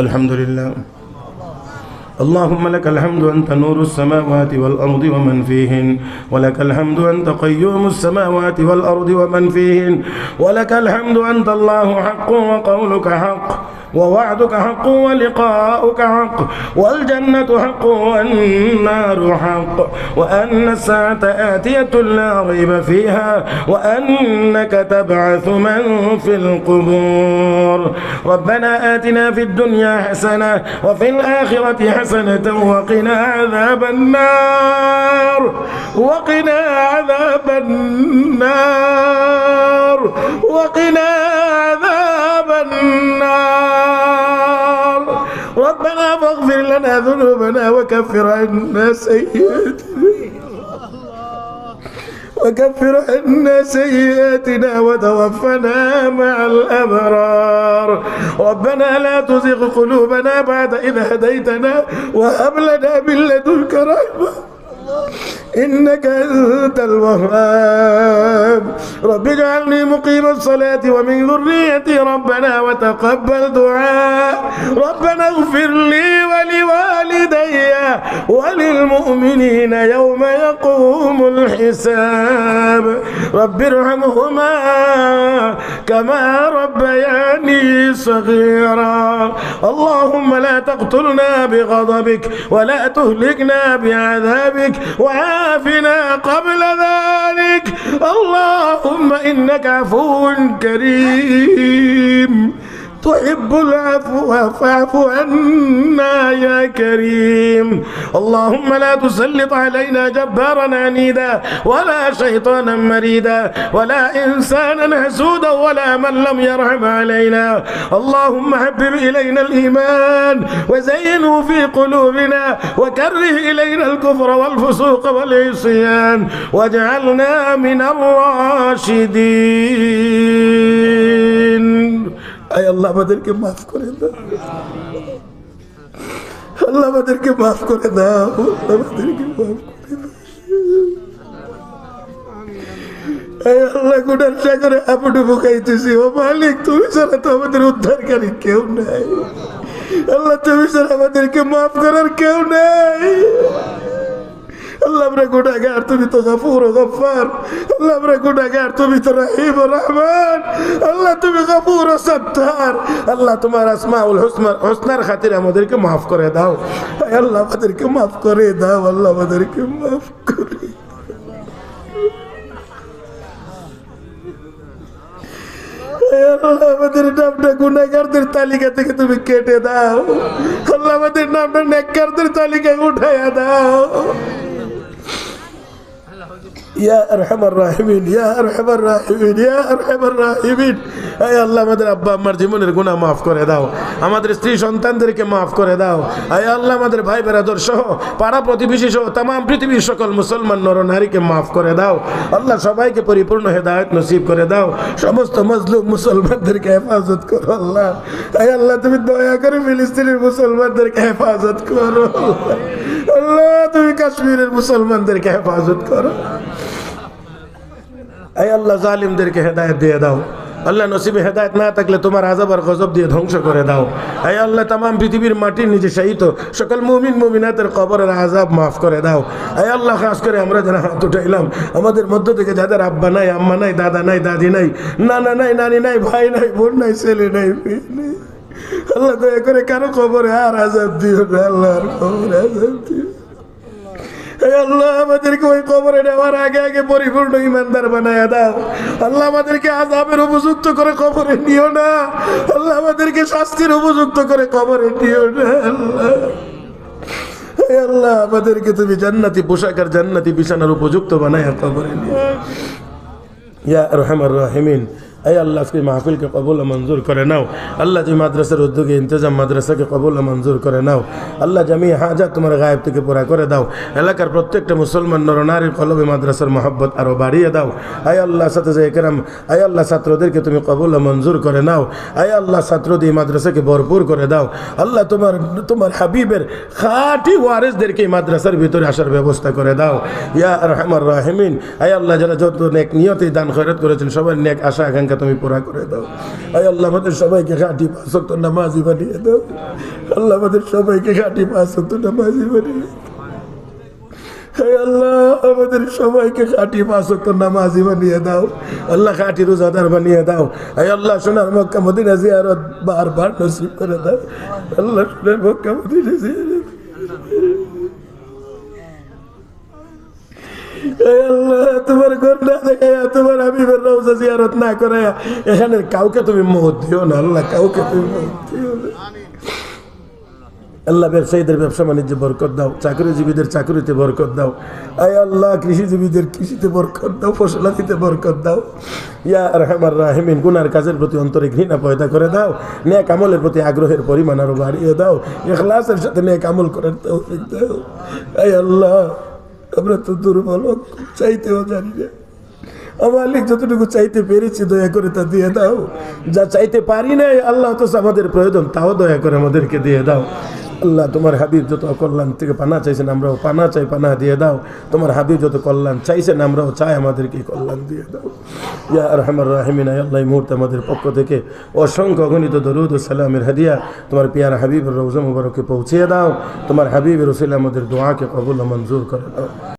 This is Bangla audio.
الحمد لله. اللهم لك الحمد أنت نور السماوات والأرض ومن فيهن ولك الحمد أنت قيوم السماوات والأرض ومن فيهن ولك الحمد أنت الله حق وقولك حق. ووعدك حق ولقاؤك حق والجنة حق والنار حق وأن الساعة آتية لا ريب فيها وأنك تبعث من في القبور ربنا آتنا في الدنيا حسنة وفي الآخرة حسنة وقنا عذاب النار وقنا عذاب النار وقنا عذاب لنا ذنوبنا وكفر عنا سيئاتنا. وكفر عنا سيئاتنا وتوفنا مع الأبرار. ربنا لا تزغ قلوبنا بعد إذ هديتنا وهب لنا من لدنك رحمة. إنك أنت الوهاب. رب اجعلني مقيم الصلاة ومن ذريتي ربنا وتقبل دعاء. ربنا اغفر لي ولوالدي وللمؤمنين يوم يقوم الحساب. رب ارحمهما كما ربياني صغيرا. اللهم لا تقتلنا بغضبك ولا تهلكنا بعذابك وعافنا قبل ذلك. اللهم إنك عفو كريم. تحب العفو فاعف عنا يا كريم. اللهم لا تسلط علينا جبارا عنيدا ولا شيطانا مريدا ولا إنسانا حسودا ولا من لم يرحم علينا. اللهم حبب إلينا الإيمان وزينه في قلوبنا وكره إلينا الكفر والفسوق والعصيان واجعلنا من الراشدين. أي الله بدلك ما أذكر الله আল্লাহ আমাদেরকে মাফ করে দাও। আমাদেরকে মাফ করে দাও। আল্লাহ, গুনার সাগরে আপনি বুকাইতেছি ও মালিক, তুমি ছাড়া তো উদ্ধারকারী কেউ নাই। আল্লাহ, তুমি ছাড়া আমাদেরকে মাফ করার কেউ নাই। আল্লাহ আমরা গুনাগার তুমি তো গফুর ও গফার আল্লাহ আমরা গুনাগার তুমি তো রহিম ও রহমান। আল্লাহ তুমি গফুর সত্তার। আল্লাহ তোমার আসমাউল হুসনার হুসনার খাতির আমাদেরকে মাফ করে দাও। আল্লাহ, আমাদেরকে মাফ করে দাও, আল্লাহ আমাদেরকে মাফ করে আল্লাহ, আমাদের নামটা গুনাগারদের তালিকা থেকে তুমি কেটে দাও। আল্লাহ, আমাদের নামটা নেককারদের তালিকায় উঠাইয়া দাও। ইয়া আরহামার রাহিমিন ইয়া আরহামার রাহিমিন ইয়া আরহামার রাহিমিন আয় আল্লাহ, আমাদের আব্বা আম্মার জীবনের গুনাহ মাফ করে দাও। আমাদের স্ত্রী সন্তানদেরকে মাফ করে দাও। আয় আল্লাহ, আমাদের ভাই বেরাদর সহ, পাড়া প্রতিবেশী সহ তাম পৃথিবীর সকল মুসলমান নর নারীকে মাফ করে দাও। আল্লাহ সবাইকে পরিপূর্ণ হেদায়ত নসিব করে দাও। সমস্ত মজলুম মুসলমানদেরকে হেফাজত করো আল্লাহ। আয় আল্লাহ, তুমি দয়া করে ফিলিস্তিনের মুসলমানদেরকে হেফাজত করো আল্লাহ। কাশ্মীরের মুসলমানদেরকে হেফাজত করো। এই আল্লাহ জালিমদেরকে হেদায়ত দিয়ে দাও। আল্লাহ নসিবে হেদায়ত না থাকলে তোমার আজাব আর গজব দিয়ে ধ্বংস করে দাও। এই আল্লাহ তাম পৃথিবীর মাটির নিচে শাহিত সকল মুমিন, মুমিনাতের কবরের আজাব মাফ করে দাও। এই আল্লাহ, খাস করে আমরা যারা হাত উঠাইলাম। আমাদের মধ্য থেকে যাদের আব্বা নাই, আম্মা নাই, দাদা নাই, দাদি নাই, নানা নাই, নানি নাই, ভাই নাই, বোন নাই, ছেলে নাই আল্লাহ দয়া করে কারও কবরে আর আজাব দিও কবরে আজাব দিও আল্লাহ আমাদেরকে ওই কবরে নেওয়ার আগে আগে পরিপূর্ণ ইমানদার বানায় দাও। আল্লাহ আমাদেরকে আজাবের উপযুক্ত করে কবরে নিও না। আল্লাহ আমাদেরকে শাস্তির উপযুক্ত করে কবরে নিও না, আল্লাহ। আল্লাহ আমাদেরকে তুমি জান্নাতি পোশাক আর জান্নাতি বিছানার উপযুক্ত বানায় কবরে নিও। ইয়া রহমান রাহিমিন এই আল্লাহ আজকে মাহফিলকে কবুল মঞ্জুর করে নাও। আল্লাহ যে মাদ্রাসার উদ্যোগে ইন্তজাম মাদ্রাসাকে কবুল মঞ্জুর করে নাও। আল্লাহ জামি হাজার তোমার গায়েব থেকে পুরা করে দাও। এলাকার প্রত্যেকটা মুসলমান নরনারীর কলবে মাদ্রাসার মহব্বত আরও বাড়িয়ে দাও। আয় আল্লাহ সাথে যে একরাম, আয় আল্লাহ ছাত্রদেরকে তুমি কবুল মঞ্জুর করে নাও। আয় আল্লাহ ছাত্র দিয়ে মাদ্রাসাকে ভরপুর করে দাও। আল্লাহ তোমার তোমার হাবিবের খাটি ওয়ারেসদেরকে মাদ্রাসার ভিতরে আসার ব্যবস্থা করে দাও। ইয়া রহমান রাহিমিন, আয় আল্লাহ যারা যত নেক নিয়তেই দান খয়রত করেছেন, সবার নেক আশা, আকাঙ্ক্ষা টাকা তুমি পুরা করে দাও। আয় আল্লাহ, আমাদের সবাইকে খাঁটি ওয়াক্ত নামাজি বানিয়ে দাও। আল্লাহ, আমাদের সবাইকে খাঁটি পাঁচ ওয়াক্ত নামাজি বানিয়ে আল্লাহ জিয়ারত না করাইয়া এখানে কাউকে তুমি মত দিও না, আল্লাহ কাউকে তুমি না। আল্লাহ ব্যবসায়ীদের ব্যবসা বাণিজ্যে বরকত দাও, চাকরিজীবীদের চাকরিতে বরকত দাও। আয় আল্লাহ, কৃষিজীবীদের কৃষিতে বরকত দাও ফসলাতিতে বরকত দাও। ইয়া রহমার রাহিমিন, গুনার কাজের প্রতি অন্তরে ঘৃণা পয়দা করে দাও। নেক আমলের প্রতি আগ্রহের পরিমাণ আরও বাড়িয়ে দাও। এখলাসের সাথে নেক আমল করার তৌফিক দাও। আয় আল্লাহ, আমরা তো দুর্বল, চাইতেও জানি না। আমার যতটুকু চাইতে পেরেছি, দয়া করে তা দিয়ে দাও। যা চাইতে পারি নাই, আল্লাহ তো আমাদের প্রয়োজন, তাও দয়া করে আমাদেরকে দিয়ে দাও। আল্লাহ, তোমার হাবিব যত কল্যাণ থেকে পানা চাইছেন, আমরাও পানা চাই, পানা দিয়ে দাও। তোমার হাবিব যত কল্যাণ চাইছেন, আমরাও চাই আমাদেরকে কল্যাণ দিয়ে দাও। ইয়া রহমান রাহিমিন আল্লাহ মুহূর্তে আমাদের পক্ষ থেকে অসংখ্য অগণিত দরুদ ও সালামের হাদিয়া তোমার পিয়ার হাবিবের রোজা মুবারকে পৌঁছিয়ে দাও। তোমার হাবিবের রসিল আমাদের দোয়াকে কবুল মঞ্জুর করে দাও।